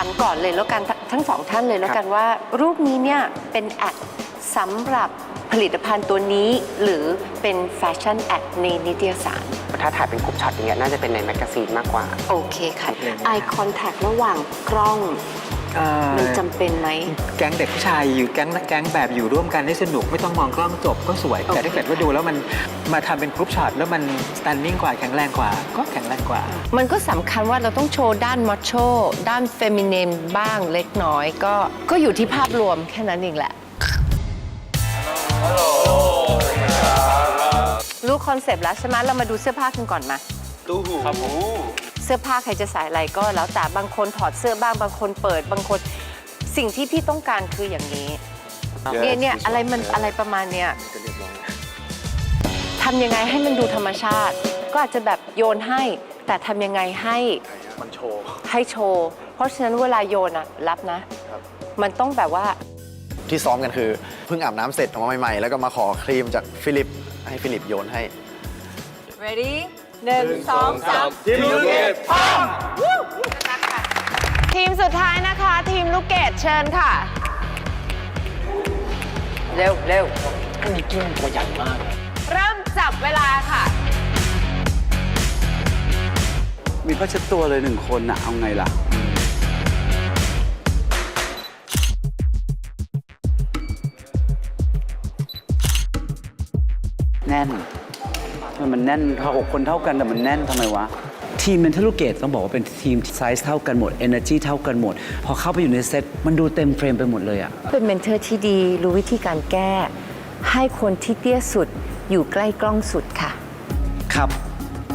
ามก่อนเลยแล้วกันททั้งสองท่านเลยแล้วกันว่า รูปนี้เนี่ยเป็นแอดสำหรับผลิตภัณฑ์ตัวนี้หรือเป็นแฟชั่นแอดในนิตยสาร ถ้าถ่ายเป็นกรุ๊ปช็อตอย่างเงี้ยน่าจะเป็นในแมกกาซีนมากกว่า โอเคค่ะ eye contact ระหว่างกล้องมันจำเป็นไหม แก๊งเด็กผู้ชายอยู่แก๊งแก๊งแบบอยู่ร่วมกันได้สนุกไม่ต้องมองกล้องจบก็สวยโอเคแต่ถ้าเกิดว่าดูแล้วมันมาทำเป็นกรุ๊ปช็อตแล้วมันสแตนดิ้งกว่าแข็งแรงกว่า ก็แข็งแรงกว่า มันก็สำคัญว่าเราต้องโชว์ด้านมัชโชด้านเฟมินีนบ้างเล็กน้อยก็ก็อยู่ที่ภาพรวมแค่นั้นเองแหละ รู้คอนเซปต์แล้วใช่ไหมเรามาดูเสื้อผ้ากันก่อนมา ตู้หูครับผมเสื้อผ้าใครจะใส่อะไรก็แล้วแต่บางคนถอดเสื้อบ้างบางคนเปิดบางคนสิ่งที่พี่ต้องการคืออย่างนี้เนี่ยเนี่ยอะไรมันอะไรประมาณเนี้ยทำยังไงให้มันดูธรรมชาติ ก็อาจจะแบบโยนให้ แต่ทำยังไงให้มันโชว์ ให้โชว์ เพราะฉะนั้นเวลาโยนอะรับนะ มันต้องแบบว่า ที่ซ้อมกันคือเพิ่งอาบน้ำเสร็จออกมาใหม่ๆ แล้วก็มาขอครีมจากฟิลิปให้ฟิลิปโยนให้ ready หนึ่งสองสามทีมลูกเกดทีมสุดท้ายนะคะ ทีมลูกเกดเชิญค่ะ เร็วเร็วเริ่มจับเวลาค่ะ มีผ้าเช็ดตัวเลยหนึ่งคนนะเอาไงล่ะ แน่นทำไมมันแน่นเขาหกคนเท่ากันแต่มันแน่นทำไมวะ ทีมเมนทัลลูเกตต้องบอกว่าเป็นทีมไซส์เท่ากันหมด Energy เท่ากันหมด พอเข้าไปอยู่ในเซตมันดูเต็มเฟรมไปหมดเลยอะเป็นเมนเทอร์ที่ดีรู้วิธีการแก้ ให้คนที่เตี้ยสุดอยู่ใกล้กล้องสุดค่ะ ครับ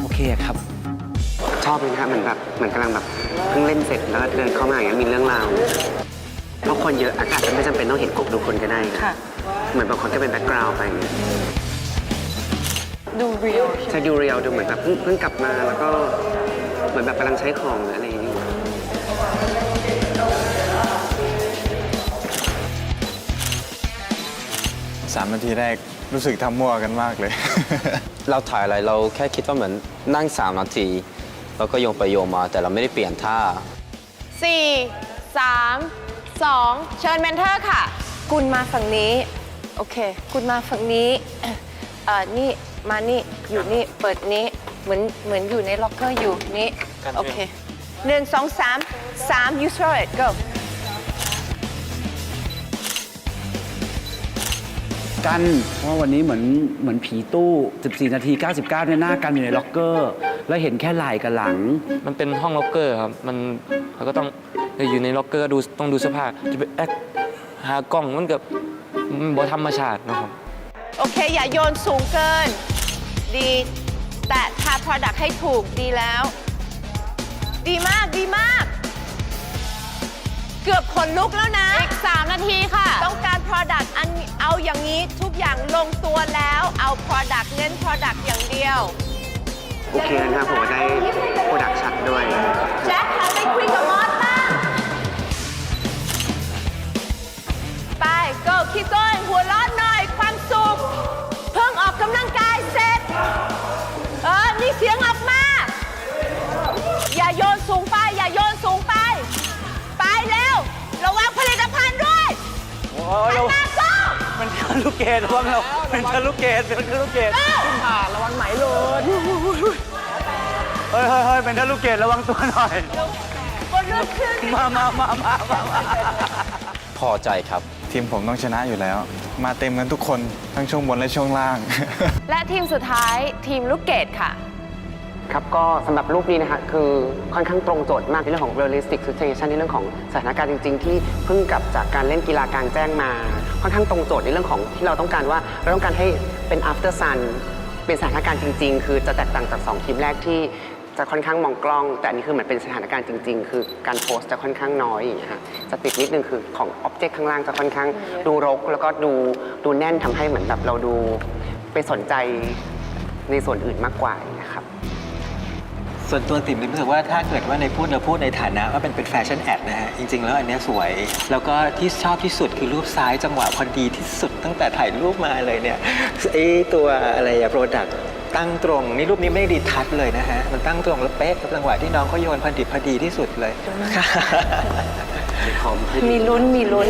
โอเคครับ ชอบเลยนะครับเหมือนแบบเหมือนกำลังแบบเพิ่งเล่นเสร็จแล้วก็เดินเข้ามาอย่างเงี้ยมีเรื่องราวเพราะคนเยอะอากาศไม่จำเป็นต้องเห็นกบดูคนก็ได้ค่ะ เหมือนบางคนก็เป็นแบ็กกราวด์ไปอย่างเงี้ย ดูเรียลใช่ดูเรียลดูเหมือนแบบเพิ่งเพิ่งกลับมาแล้วก็เหมือนแบบกำลังใช้ของหรืออะไรอย่างเงี้ยสามนาทีแรกรู้สึกทำมั่วกันมากเลย เราถ่ายอะไรเราแค่คิดว่าเหมือนนั่ง 3 นาที แล้วก็โยงไปโยงมาแต่เราไม่ได้เปลี่ยนท่า4 3 2เชิญเมนเทอร์ค่ะกุลมาฝั่งนี้ โอเคกุลมาฝั่งนี้เอ่อนี่ มานี่อยู่นี่เปิดนี้เหมือนเหมือนอยู่ในล็อกเกอร์อยู่นี่โอเคหนึ่งสองสามสาม you throw it go กันเพราะว่าวันนี้เหมือนเหมือนผีตู้ 14 นาที 99เนี่ยหน้ากันอยู่ในล็อกเกอร์ แล้วเห็นแค่ไหล่กับหลัง มันเป็นห้องล็อกเกอร์ครับ มันเราก็ต้องอยู่ในล็อกเกอร์ดูต้องดูเสื้อผ้าจะไปแอคหากล้องมันกับมันบ่ธรรมชาตินะครับ โอเค อย่าโยนสูงเกิน ดี แต่ทา product ให้ถูกดีแล้ว ดีมากดีมาก เกือบขนลุกแล้วนะ อีก 3 นาทีค่ะ ต้องการ product อันเอาอย่างนี้ทุกอย่างลงตัวแล้วเอา product เน้น product อย่างเดียว โอเคนะครับผมได้โปรดักชัดด้วย แจ็คหันไปคุ หันมาก็มันทะลุเกตระวังเราเป็นทะลุเกตเป็นทะลุเกตขึ้นผ่าระวังไหมโลนเฮ้ยเฮ้ยเฮ้ยเป็นทะลุเกตระวังตัวหน่อยบนเรื่องขึ้นมามามามามามาพอใจครับ ทีมผมต้องชนะอยู่แล้ว มาเต็มกันทุกคนทั้งช่วงบนและช่วงล่าง และทีมสุดท้ายทีมลูกเกดค่ะ ครับก็สำหรับรูปนี้นะคะคือค่อนข้างตรงโจทย์มากในเรื่องของ realistic situation ในเรื่องของสถานการณ์จริง ๆ ที่เพิ่งกลับจากการเล่นกีฬากลางแจ้งมา ค่อนข้างตรงโจทย์ในเรื่องของที่เราต้องการว่าเราต้องการให้เป็น after sun เป็นสถานการณ์จริง ๆ คือจะแตกต่างจาก2ทีมแรกที่จะค่อนข้างมองกล้อง แต่อันนี้คือเหมือนเป็นสถานการณ์จริง ๆ คือการโพสจะค่อนข้างน้อยอย่างเงี้ยฮะจะติดนิดนึงคือของ object ข้างล่างจะค่อนข้างดูรก แล้วก็ดูดูแน่นทำให้เหมือนแบบเราดูไปสนใจในส่วนอื่นมากกว่าอย่างเงี้ยครับ ส่วนตัวติ๋มรู้สึกว่าถ้าเกิดว่าในพูดเราพูดในฐานะว่าเป็นเป็นแฟชั่นแอดนะฮะจริง ๆ แล้วอันเนี้ยสวย แล้วก็ที่ชอบที่สุดคือรูปซ้ายจังหวะพอดีที่สุดตั้งแต่ถ่ายรูปมาเลยเนี่ยไอตัวอะไรอะโปรดักตั้งตรงนี่รูปนี้ไม่ได้ดีทัชเลยนะฮะมันตั้งตรงแล้วเป๊ะกับจังหวะที่น้องเขาโยนพอดิบพอดีที่สุดเลยมีลุ้นมีลุ้น